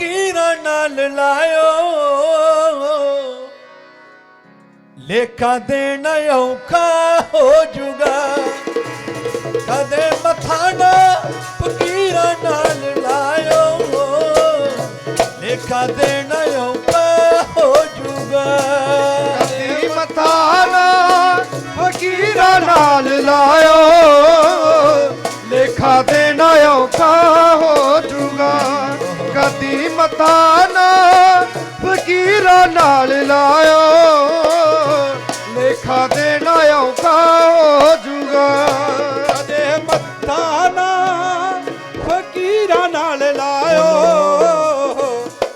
ਫਕੀਰਾਂ ਨਾਲ ਲਾਇਓ। ਲੇਖਾ ਦੇਣਾ ਔਖਾ ਹੋ ਜੂਗਾ। ਕਦੇ ਮੱਥਾ ਨਾ ਫਕੀਰਾਂ ਨਾਲ ਲਾਇਓ। ਲੇਖਾ ਦੇਣਾ ਔਖਾ ਹੋ ਜੂਗਾ। ਕਦੀ ਮੱਥਾ ਨਾ ਫਕੀਰਾਂ ਨਾਲ ਲਾਇਓ। ਲੇਖਾ ਦੇਣਾ ਔਖਾ ਹੋ ਜੂਗਾ। ਕਦੀ ਮਤਾ ਨਾ ਫਕੀਰਾਂ ਨਾਲ ਲਾਇਓ। ਲੇਖਾ ਦੇਣਾ ਔਖਾ ਹੋ ਜੂਗਾ। ਕਦੇ ਮੱਥਾ ਨਾ ਫਕੀਰਾਂ ਨਾਲ ਲਾਇਓ।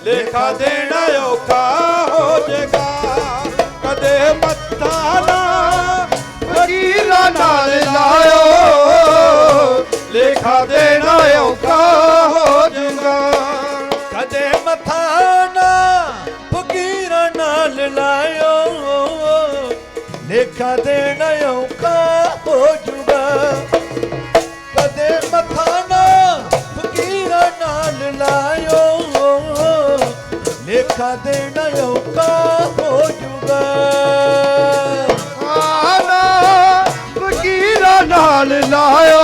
ਲੇਖਾ ਦੇਣਾ ਔਖਾ ਹੋ ਜਾਏਗਾ ਕਦੇ ਮੱਥਾ ਨਾਲ ਲਾਇਓ, ਲੇਖਾ ਦੇਣਾ ਔਖਾ ਹੋ ਜੂਗਾ। ਕਦੇ ਮੱਥਾ ਨਾ ਫਕੀਰਾਂ ਨਾਲ ਲਾਇਓ, ਲੇਖਾ ਦੇਣਾ ਔਖਾ ਹੋ ਜੂਗਾ। ਆਨਾ ਫਕੀਰਾਂ ਨਾਲ ਲਾਇਓ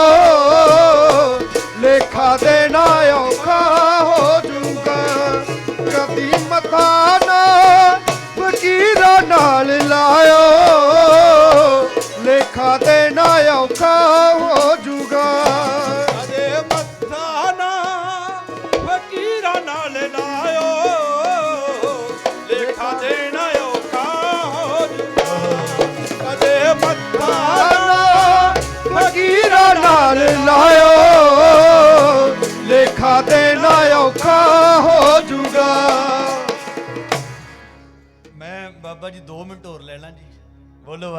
ਫਕੀਰਾਂ ਲਾਇਓ, ਲੇਖਾ ਦੇਣਾ ਔਖਾ ਹੋ ਜੂਗਾ। ਮੈਂ ਬਾਬਾ ਜੀ 2 ਮਿੰਟ ਹੋਰ ਲੈ ਲਾਂ ਜੀ। ਬੋਲੋ ਵਾਹਿ